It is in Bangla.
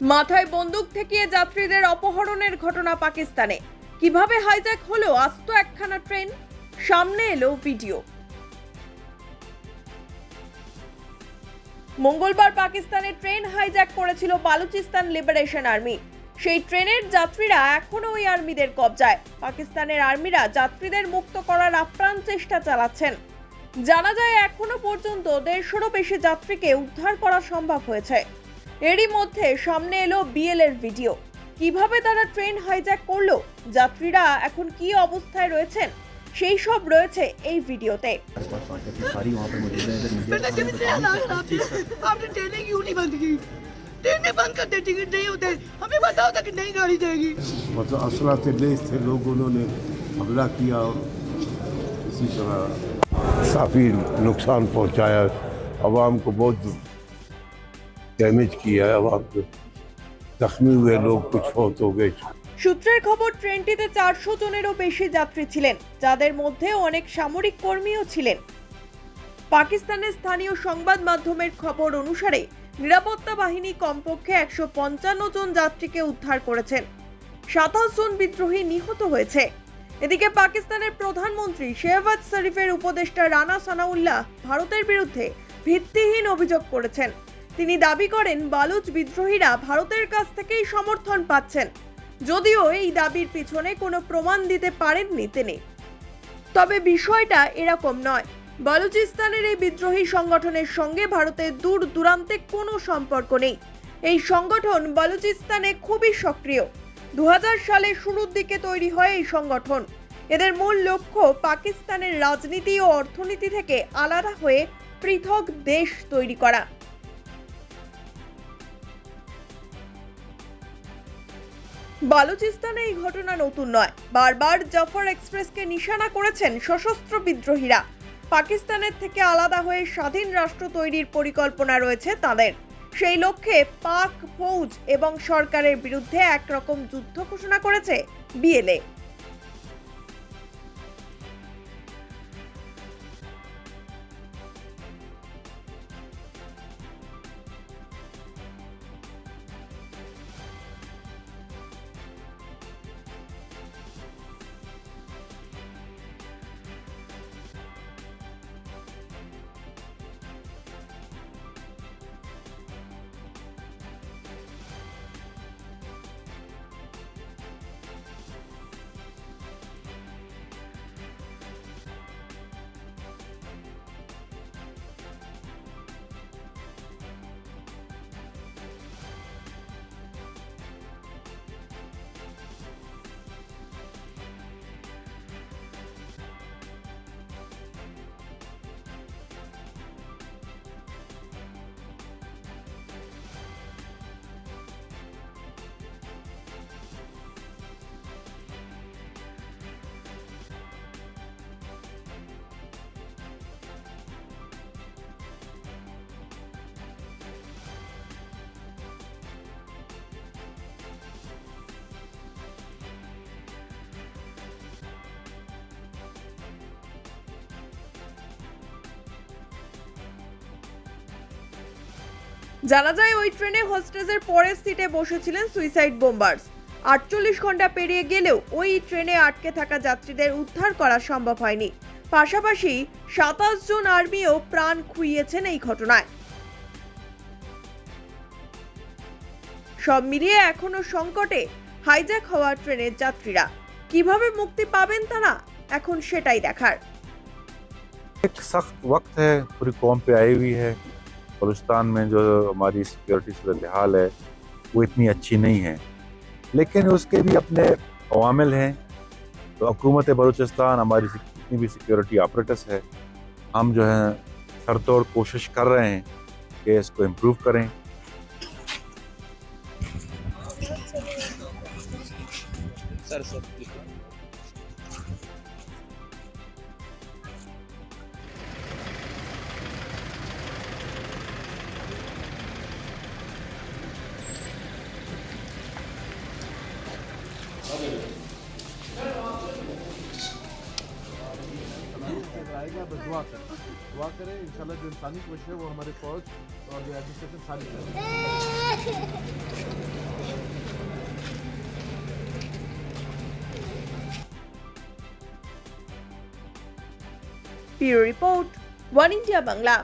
মাথায় বন্দুক ঠেকিয়ে যাত্রীদের অপহরণের ঘটনা পাকিস্তানে। কীভাবে হাইজ্যাক হলো আস্ত একখানা ট্রেন সামনে এলো ভিডিও মঙ্গলবার পাকিস্তানে ট্রেন হাইজ্যাক করেছিল বালুচিস্তান লিবারেশন আর্মি সেই ট্রেনের যাত্রীরা এখনও ওই আর্মিদের কবজায়। পাকিস্তানের আর্মিরা যাত্রীদের মুক্ত করার আপ্রাণ চেষ্টা চালাচ্ছেন। জানা যায় এখনও পর্যন্ত দেড়শোরও বেশি যাত্রীকে উদ্ধার করা সম্ভব হয়েছে। এরই মধ্যে সামনে এলো বিএল এর ভিডিও কিভাবে তারা ট্রেন হাইজ্যাক করলো যাত্রীরা এখন কি অবস্থায় রয়েছেন সেই সব রয়েছে এই ভিডিওতে आसपास पार्टी थी सारी वहाँ पर मौजूद है इधर मीडिया बेटा के जब सामने ट्रेन बताओ। आ रहा आपने ट्रेनें क्यों नहीं बंद की ट्रेनें बंद कर दे टिकट नहीं होते हमें बताओ था कि नई गाड़ी जाएगी मतलब असला से लेस थे लोग उन्होंने हमला किया और इसी तरह काफ़ी नुकसान पहुंचाया आवाम को बहुत डैमेज किया है आवाम को जख्मी हुए लोग कुछ फौत हो गए সূত্রের খবর ট্রেনটিতে চারশো জনেরও বেশি যাত্রী ছিলেন যাদের মধ্যে অনেক সামরিক কর্মীও ছিলেন পাকিস্তানের স্থানীয় সংবাদ মাধ্যমের খবর অনুসারে নিরাপত্তা বাহিনী কমপক্ষে একশো পঞ্চান্ন জন যাত্রীকে উদ্ধার করেছেন সাতাশ জন বিদ্রোহী নিহত হয়েছে এদিকে পাকিস্তানের প্রধানমন্ত্রী শেহবাজ শরীফের উপদেষ্টা রানা সানাউল্লাহ ভারতের বিরুদ্ধে ভিত্তিহীন অভিযোগ করেছেন তিনি দাবি করেন বালুচ বিদ্রোহীরা ভারতের কাছ থেকেই সমর্থন পাচ্ছেন। যদিও এই দাবির পিছনে কোনো প্রমাণ দিতে পারেননি তিনি। তবে বিষয়টা এরকম নয়। বালুচিস্তানের এই বিদ্রোহী সংগঠনের সঙ্গে ভারতের দূর দূরান্তে কোনো সম্পর্ক নেই। এই সংগঠন বালুচিস্তানে খুবই সক্রিয়। দু সালের শুরুর দিকে তৈরি হয় এই সংগঠন। এদের মূল লক্ষ্য পাকিস্তানের রাজনীতি ও অর্থনীতি থেকে আলাদা হয়ে পৃথক দেশ তৈরি করা। বালুচিস্তানে এই ঘটনা নতুন নয়। বারবার জাফর এক্সপ্রেসকে নিশানা করেছেন সশস্ত্র বিদ্রোহীরা। পাকিস্তানের থেকে আলাদা হয়ে স্বাধীন রাষ্ট্র তৈরির পরিকল্পনা রয়েছে তাদের। সেই লক্ষ্যে পাক ফৌজ এবং সরকারের বিরুদ্ধে একরকম যুদ্ধ ঘোষণা করেছে বিএলএ। জানা যায় ওই ট্রেনে হোস্টেজের পরের সিটে বসেছিলেন সুইসাইড বোম্বার্স আটচল্লিশ ঘন্টা পেরিয়ে গেলেও ওই ট্রেনে আটকে থাকা যাত্রীদের উদ্ধার করা সম্ভব হয়নি পাশাপাশি সাতাশ জন আর্মিও প্রাণ খুইয়েছেন এই ঘটনায় সব মিলিয়ে এখনো সংকটে হাইজ্যাক হওয়া ট্রেনের যাত্রীরা কিভাবে মুক্তি পাবেন তারা এখন সেটাই দেখার एक सख्त वक्त है पूरी कौम पे आई हुई है बलूचिस्तान में जो हमारी सिक्योरिटी सूरत हाल है, वो इतनी अच्छी नहीं है। लेकिन उसके भी अपने अवामिल हैं। तो हुकूमत बलूचिस्तान, हमारी जितनी भी सिक्योरिटी ऑपरेटर्स है, हम जो है सरतोड़ कोशिश कर रहे हैं कि इसको इम्प्रूव करें। आएगा बस दुआ करें दुआ करें इन जो इंसानी कोशिश है वो हमारे फौज और जो एडमिनिस्ट्रेशन सारी करें Bureau Report, One India, Bangla.